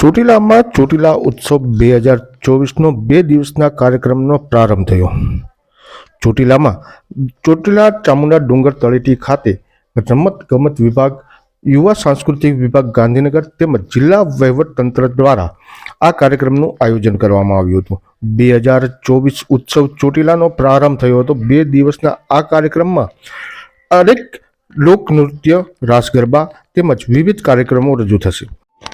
ચોટીલામાં ચોટીલા ઉત્સવ બે હજાર ચોવીસનો બે દિવસના કાર્યક્રમનો પ્રારંભ થયો. ચોટીલામાં ચોટીલા ચામુંડા ડુંગર તળેટી ખાતે રમત ગમત વિભાગ, યુવા સાંસ્કૃતિક વિભાગ ગાંધીનગર તેમજ જિલ્લા વહીવટ તંત્ર દ્વારા આ કાર્યક્રમનું આયોજન કરવામાં આવ્યું હતું. બે હજાર ચોવીસ ઉત્સવ ચોટીલાનો પ્રારંભ થયો હતો. બે દિવસના આ કાર્યક્રમમાં અનેક લોકનૃત્ય રાસ ગરબા તેમજ વિવિધ કાર્યક્રમો રજૂ થશે.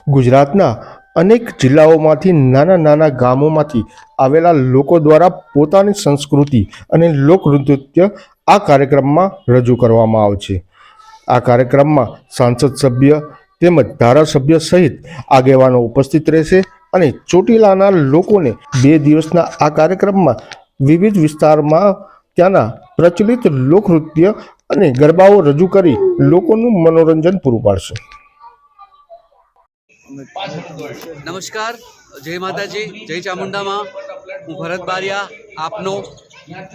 ગુજરાતના અનેક જિલ્લાઓમાંથી નાના નાના ગામોમાંથી આવેલા લોકો દ્વારા પોતાની સંસ્કૃતિ અને લોકનૃત્ય આ કાર્યક્રમમાં રજૂ કરવામાં આવશે આ કાર્યક્રમમાં સાંસદ સભ્ય તેમજ ધારાસભ્ય સહિત આગેવાનો ઉપસ્થિત રહેશે અને ચોટીલાના લોકોને બે દિવસના આ કાર્યક્રમમાં વિવિધ વિસ્તારમાં ત્યાંના પ્રચલિત લોકનૃત્ય અને ગરબાઓ રજૂ કરી લોકોનું મનોરંજન પૂરું પાડશે. નમસ્કાર. જય માતાજી. જય ચામુંડામાં. હું ભરત બારિયા, આપનો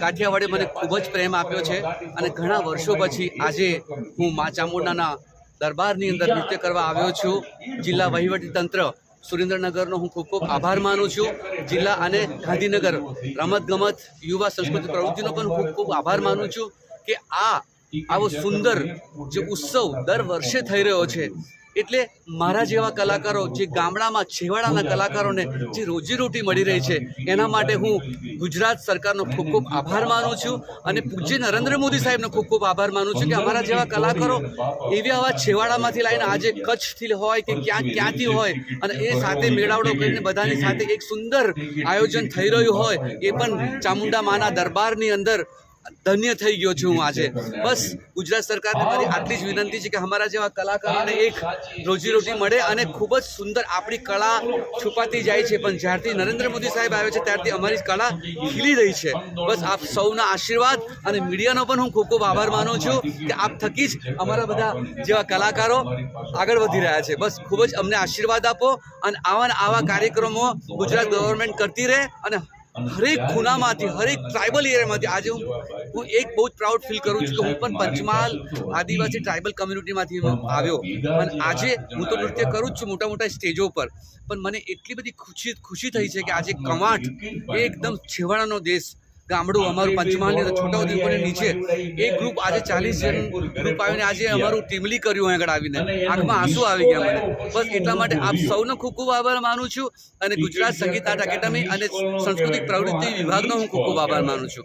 કાઠિયાવાડે મને ખૂબ જ પ્રેમ આપ્યો છે અને ઘણા વર્ષો પછી આજે હું મા ચામુંડાના દરબારની અંદર નૃત્ય કરવા આવ્યો છું. જિલ્લા વહીવટી તંત્ર સુરેન્દ્રનગરનો હું ખૂબ ખૂબ આભાર માનું છું. જિલ્લા અને ગાંધીનગર રમતગમત, યુવા સંસ્કૃતિ પ્રવૃત્તિનો પણ ખૂબ ખૂબ આભાર માનું છું કે આ આવો સુંદર જે ઉત્સવ દર વર્ષે થઈ રહ્યો છે. એટલે મારા જેવા કલાકારો જે ગામડામાં છેવાડાના કલાકારોને જે રોજીરોટી મળી રહી છે એના માટે હું ગુજરાત સરકારનો ખૂબ ખૂબ આભાર માનું છું અને પૂજ્ય નરેન્દ્ર મોદી સાહેબનો ખૂબ ખૂબ આભાર માનું છું કે અમારા જેવા કલાકારો એવી આવા છેવાડામાંથી લાવીને આજે કચ્છથી હોય કે ક્યાં ક્યાંથી હોય અને એ સાથે મેળાવડો કરીને બધાની સાથે એક સુંદર આયોજન થઈ રહ્યું હોય એ પણ ચામુંડા માના દરબારની અંદર ધન્ય થઈ ગયો છું હું આજે. બસ ગુજરાત સરકારને મારી આટલી જ વિનંતી છે કે અમારા જેવા કલાકારોને એક રોજીરોટી મળે અને ખૂબ જ સુંદર આપણી કળા છુપાતી જાય છે. પણ જ્યારથી નરેન્દ્ર મોદી સાહેબ આવ્યો છે ત્યારથી અમારી કળા ખીલી રહી છે. બસ આપ સૌના આશીર્વાદ અને મીડિયાનો પણ હું ખૂબ ખૂબ આભાર માનું છું કે આપ થકી જ અમારા બધા જેવા કલાકારો આગળ વધી રહ્યા છે. બસ ખૂબ જ અમને આશીર્વાદ આપો અને આવા આવા કાર્યક્રમો ગુજરાત ગવર્મેન્ટ કરતી રહે અને હરેક ખૂણામાંથી હરેક ટ્રાઇબલ એરિયામાંથી આજે હું હું એક બહુ જ પ્રાઉડ ફીલ કરું છું કે હું પણ પંચમહાલ આદિવાસી ટ્રાઇબલ કમ્યુનિટીમાંથી આવ્યો. અને આજે હું તો નૃત્ય કરું જ છું મોટા મોટા સ્ટેજો પર. પણ મને એટલી બધી ખુશી ખુશી થઈ છે કે આજે કમાટ એ એકદમ છેવાડાનો દેશ ગામડું અમારું પંચમહાલની અંદર છોટાઉદેપુરની નીચે એ ગ્રુપ આજે ચાલીસ જણ ગ્રુપ આવીને આજે અમારું ટીમલી કર્યું આગળ આવીને. આંખમાં આંસુ આવી ગયા મને. બસ એટલા માટે આપ સૌનો ખૂબ ખૂબ આભાર માનું છું. અને ગુજરાત સંગીત આર્ટ એકેડમી અને સાંસ્કૃતિક પ્રવૃત્તિ વિભાગનો હું ખૂબ ખૂબ આભાર માનું છું.